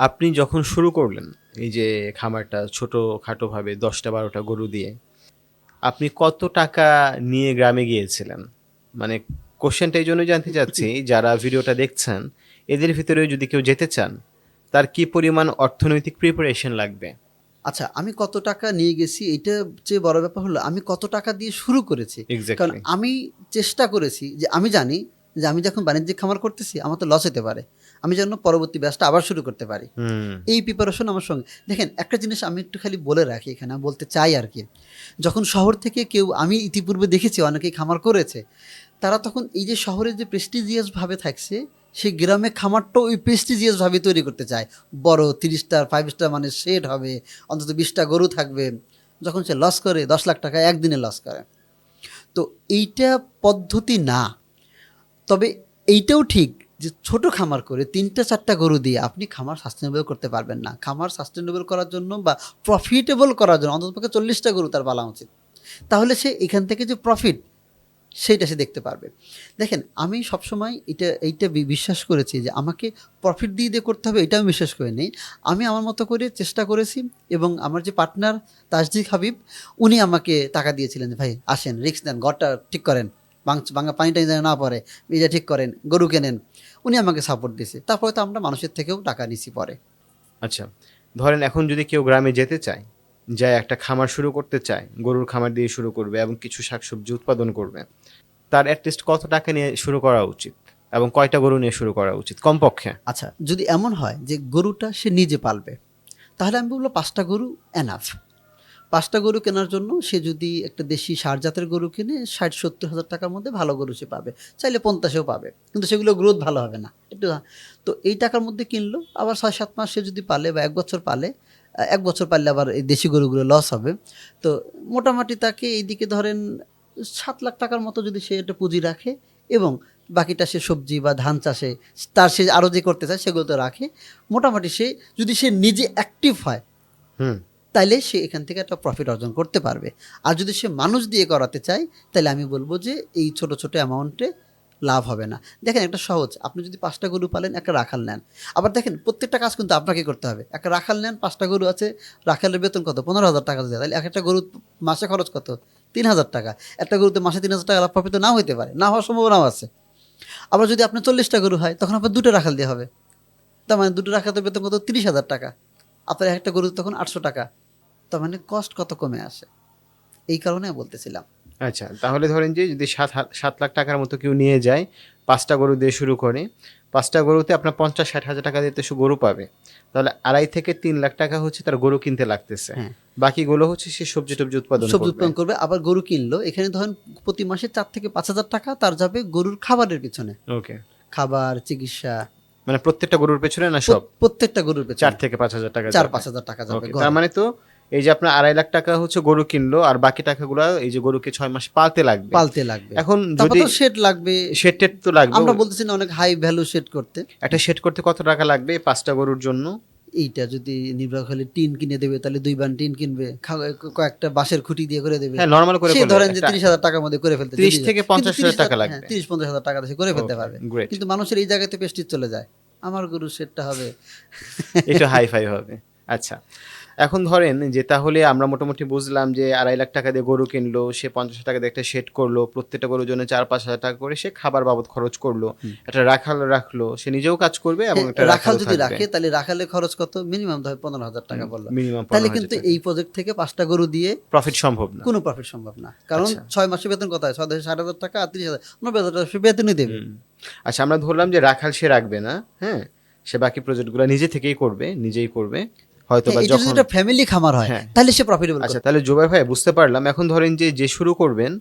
আপনি যখন শুরু করলেন এই যে খামারটা ছোট খাটোভাবে দশটা বারোটা গরু দিয়ে আপনি কত টাকা নিয়ে গ্রামে গিয়েছিলেন? মানে কোশ্চেনটা এই জন্যই জানতে চাচ্ছি যারা ভিডিওটা দেখছেন এদের ভিতরে যদি কেউ যেতে চান তার কি পরিমাণ অর্থনৈতিক প্রিপারেশন লাগবে? আচ্ছা আমি কত টাকা নিয়ে গেছি এটা চেয়ে বড় ব্যাপার হলো আমি কত টাকা দিয়ে শুরু করেছি? কারণ আমি চেষ্টা করেছি যে আমি জানি যে আমি যখন বাণিজ্যিক খামার করতেছি আমার তো লস হতে পারে। আমি যেন পরবর্তী ব্যাচটা আবার শুরু করতে পারি। এই প্রিপারেশন আমার সঙ্গে। দেখেন একটা জিনিস আমি একটু খালি বলে রাখি এখানে বলতে চাই আর কি। যখন শহর থেকে কেউ আমি ইতিপূর্বে দেখেছি অনেকেই খামার করেছে তারা তখন এই যে শহরে যে প্রেস্টিজিয়াসভাবে থাকছে সেই গ্রামে খামারটাও ওই প্রেস্টিজিয়াসভাবে তৈরি করতে চায়। বড় তিরিশ স্টার ফাইভ স্টার মানে শেড হবে অন্তত বিশটা গরু থাকবে। যখন সে লস করে দশ লাখ টাকা একদিনে লস করে। তো এইটা পদ্ধতি না। তবে এইটাও ঠিক যে ছোট খামার করে তিনটা, চারটা গরু দিয়ে আপনি খামার সাস্টেনেবল করতে পারবেন না। খামার সাস্টেনেবল করার জন্য বা প্রফিটেবল করার জন্য অন্ততপক্ষে চল্লিশটা গরু তার পালা উচিত। তাহলে সে এখান থেকে যে প্রফিট সেইটা সে দেখতে পারবে। দেখেন, আমি সবসময় এটা, এইটা বিশ্বাস করেছি যে আমাকে প্রফিট দিয়ে দিয়ে করতে হবে, এটা আমি বিশ্বাস করে নেই। আমি আমার মতো করে চেষ্টা করেছি এবং আমার যে পার্টনার তাসদিক হাবিব, উনি আমাকে টাকা দিয়েছিলেন ভাই, আসেন রিক্স নেন, ঘরটা ঠিক করেন বাংলা পানিটা যেন না পড়ে, এটা ঠিক করেন, গরু কেনেন। উনি আমাকে সাপোর্ট দিয়েছে। তারপরে তো আমরা মানুষের থেকেও টাকা নিছি পরে। আচ্ছা ধরেন এখন যদি কেউ গ্রামে যেতে চায় যায় একটা খামার শুরু করতে চায় গরুর খামার দিয়ে শুরু করবে এবং কিছু শাকসবজি উৎপাদন করবে তার অ্যাটলিস্ট কত টাকা নিয়ে শুরু করা উচিত এবং কয়টা গরু নিয়ে শুরু করা উচিত কমপক্ষে? আচ্ছা যদি এমন হয় যে গরুটা সে নিজে পালবে তাহলে আমি বলব পাঁচটা গরু এনাফ পাঁচটা গরু কেনার জন্য সে যদি একটা দেশি সার জাতের গরু কিনে ষাট, সত্তর হাজার টাকার মধ্যে ভালো গরু সে পাবে। চাইলে পঞ্চাশেও পাবে, কিন্তু সেগুলো গ্রোথ ভালো হবে না। একটু তো এই টাকার মধ্যে কিনলো, আবার ছয়, সাত মাস সে যদি পালে বা এক বছর পালে, এক বছর পারলে আবার এই দেশি গরুগুলো লস হবে। তো মোটামুটি তাকে এইদিকে ধরেন সাত লাখ টাকার মতো যদি সে একটা পুঁজি রাখে এবং বাকিটা সে সবজি বা ধান চাষে, তার সে আরও যে করতে চায় সেগুলো তো রাখে। মোটামুটি সে যদি সে নিজে অ্যাক্টিভ হয়, হুম। তাইলে সে এখান থেকে একটা প্রফিট অর্জন করতে পারবে। আর যদি সে মানুষ দিয়ে করাতে চায় তাহলে আমি বলব যে এই ছোট ছোট অ্যামাউন্টে লাভ হবে না। দেখেন একটা সহজ, আপনি যদি পাঁচটা গরু পালেন, একটা রাখাল নেন। আবার দেখেন, প্রত্যেকটা কাজ কিন্তু আপনাকে করতে হবে। একটা রাখাল নেন, পাঁচটা গরু আছে, রাখালের বেতন কত? পনেরো হাজার টাকা দেয় তাহলে এক একটা গরু মাসে খরচ কত? তিন হাজার টাকা। একটা গরুতে মাসে তিন হাজার টাকা লাভ প্রফিট নাও হতে পারে, না হওয়ার সম্ভাবনাও আছে। আবার যদি আপনার চল্লিশটা গরু হয়, তখন আপনার দুটো রাখাল দিয়ে হবে। তার মানে দুটো রাখালের বেতন কত? তিরিশ হাজার টাকা। আপনার একটা গরু তখন আটশো টাকা। তার মানে কস্ট কত কমে আসে? এই কারণে বলতেছিলাম। আচ্ছা তাহলে ধরেন যে যদি সাত সাত লাখ টাকার মতো কেউ নিয়ে যায় পাঁচটা গরু দিয়ে শুরু করে পাঁচটা গরুতে আপনার পঞ্চাশ ষাট হাজার টাকা দিতে সে গরু পাবে। তাহলে আড়াই থেকে তিন লাখ টাকা হচ্ছে তার গরু কিনতে লাগতেছে। হ্যাঁ। বাকিগুলো হচ্ছে সে সবজি টবজি উৎপাদন সবজি উৎপাদন করবে আবার গরু কিনলো এখানে ধরেন প্রতি মাসে চার থেকে পাঁচ হাজার টাকা তার যাবে গরুর খাবারের পিছনে। ওকে। খাবার চিকিৎসা। মানে প্রত্যেকটা গরুর পেছনে না সব? প্রত্যেকটা গরুর পেছনে। চার থেকে পাঁচ হাজার টাকা চার পাঁচ হাজার টাকা যাবে তার মানে তো এই যে আপনার আড়াই লাখ টাকা হচ্ছে গরু কিনলো আর বাকি টাকাগুলো এই যে গরুকে ছয় মাস পালতে লাগবে। পালতে লাগবে। এখন যদি শেড লাগবে। শেড টেড তো লাগবে। আমরা বলতেছি না অনেক হাই ভ্যালু শেড করতে। একটা শেড করতে কত টাকা লাগবে পাঁচটা গরুর জন্য? এইটা যদি নির্ভর হলে টিন কিনে দেবে তাহলে দুই বান টিন কিনবে কয়েকটা বাঁশের খুঁটি দিয়ে করে দেবে। হ্যাঁ নর্মাল করে সে ধরেন যে একটা- তিরিশ হাজার টাকার মধ্যে করে ফেলতে 30 যদি- থেকে কিন্তু 50 হাজার টাকা লাগবে। হ্যাঁ, 30 50 হাজার টাকা দিয়ে করে ফেলতে পারবে। কিন্তু মানুষের এই জায়গাতে পেস্টিজ চলে যায়। আমার গরু সেটটা হবে। একটু হাই ফাই হবে। আচ্ছা। এখন ধরেন যে তাহলে আমরা মোটামুটি বুঝলাম যে আড়াই লাখ টাকা দিয়ে গরু কিনলো সে পঞ্চাশ হাজার টাকা দিয়ে একটা শেড করল প্রত্যেকটা গরুর জন্য চার পাঁচ হাজার টাকা করে সে খাবার বাবদ খরচ করল। একটা রাখাল রাখল সে নিজেও কাজ করবে এবং একটা রাখাল যদি রাখে তাহলে রাখালে খরচ কত? মিনিমাম ধর পনেরো হাজার টাকা বলল। মিনিমাম তাহলে কিন্তু এই প্রজেক্ট থেকে পাঁচটা গরু দিয়ে প্রফিট সম্ভব না। কোনো প্রফিট সম্ভব না। কারণ আচ্ছা। ছয় মাসের বেতন কত হয়? ছয় দেশে ষাট হাজার টাকা আর তিরিশ হাজার। সে বেতনই দেবে। আচ্ছা আমরা ধরলাম যে রাখাল সে রাখবে না হ্যাঁ? সে বাকি প্রজেক্টগুলো নিজে থেকেই করবে নিজেই করবে। হয়তো বা হ্যাঁ, এটা যখন একটা ফ্যামিলি খামার হয় হ্যাঁ। তাহলে সে প্রফিটেবল আচ্ছা তাহলে জুবাই ভাই বুঝতে পারলাম। এখন ধরেন যে যে শুরু করবেন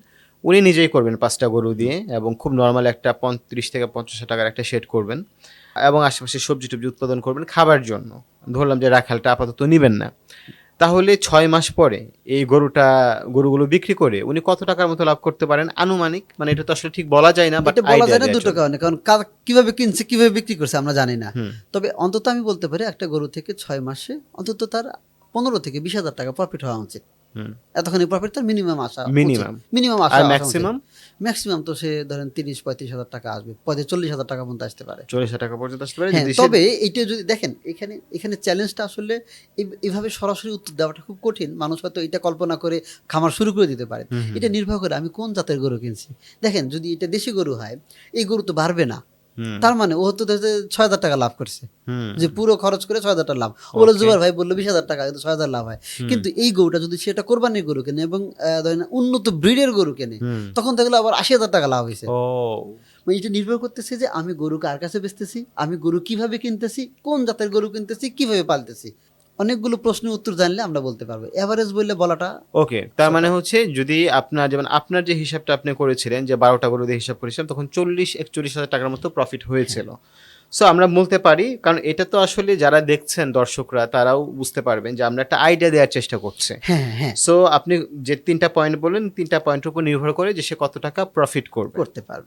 উনি নিজেই করবেন পাঁচটা গরু দিয়ে এবং খুব নর্মাল একটা পঁয়ত্রিশ থেকে পঞ্চাশ টাকার একটা শেড করবেন এবং আশেপাশে সবজি টবজি উৎপাদন করবেন খাবার জন্য। ধরলাম যে রাখালটা আপাতত নিবেন না। তাহলে ছয় মাস পরে এই গরুটা গরুগুলো বিক্রি করে উনি কত টাকার মতো লাভ করতে পারেন? আনুমানিক মানে এটা তো আসলে ঠিক বলা যায় না বাট বলা যায় না দুটো কারণে কারণ কার- কীভাবে কিনছে কীভাবে বিক্রি করছে আমরা জানি না। তবে অন্তত আমি বলতে পারি একটা গরু থেকে ছয় মাসে অন্তত তার পনেরো থেকে বিশ হাজার টাকা প্রফিট হওয়া উচিত। এতখানি প্রফিট তার মিনিমাম আসা Minimum। মিনিমাম আসা ম্যাক্সিমাম ম্যাক্সিমাম তো সে ধরেন তিরিশ পঁয়ত্রিশ হাজার টাকা আসবে। পঁয়ত্রিশ চল্লিশ হাজার টাকা পর্যন্ত আসতে পারে। চল্লিশ হাজার টাকা পর্যন্ত আসতে পারে হ্যাঁ যদি তবে এইটা যদি দেখেন এখানে এখানে চ্যালেঞ্জটা আসলে এই- এইভাবে সরাসরি উত্তর দেওয়াটা খুব কঠিন। মানুষ হয়তো এটা কল্পনা করে খামার শুরু করে দিতে পারে। এটা নির্ভর করে আমি কোন জাতের গরু কিনছি। দেখেন যদি এটা দেশি গরু হয় এই গরু তো বাড়বে না। তার মানে ও তো ছয় হাজার টাকা লাভ করছে। যে পুরো খরচ করে ছয় হাজার টাকা লাভ। ও বলে জুবার ভাই বলল বিশ হাজার টাকা কিন্তু ছয় হাজার লাভ হয়। কিন্তু এই গরুটা যদি সেটা কোরবানি গরু কেনে এবং ধরেন উন্নত ব্রিডের গরু কেনে তখন দেখল আবার আশি হাজার টাকা লাভ হয়েছে। মানে এটা নির্ভর করতেছে যে আমি গরু কার কাছে বেচতেছি আমি গরু কীভাবে কিনতেছি কোন জাতের গরু কিনতেছি কীভাবে পালতেছি। অনেকগুলো প্রশ্নের উত্তর জানলে আমরা বলতে পারব। এভারেজ বললে বলাটা ওকে তার মানে হচ্ছে যদি আপনার যেমন আপনার যে হিসাবটা আপনি করেছিলেন যে বারোটা গরু দিয়ে হিসাব করেছিলেন তখন চল্লিশ একচল্লিশ হাজার টাকার মতো প্রফিট হয়েছিল। সো আমরা বলতে পারি কারণ এটা তো আসলে যারা দেখছেন দর্শকরা তারাও বুঝতে পারবেন যে আমরা একটা আইডিয়া দেওয়ার চেষ্টা করছি। হ্যাঁ হ্যাঁ সো আপনি যে তিনটা পয়েন্ট বললেন তিনটা পয়েন্টের উপর নির্ভর করে যে সে কত টাকা প্রফিট করবে। করতে পারবে।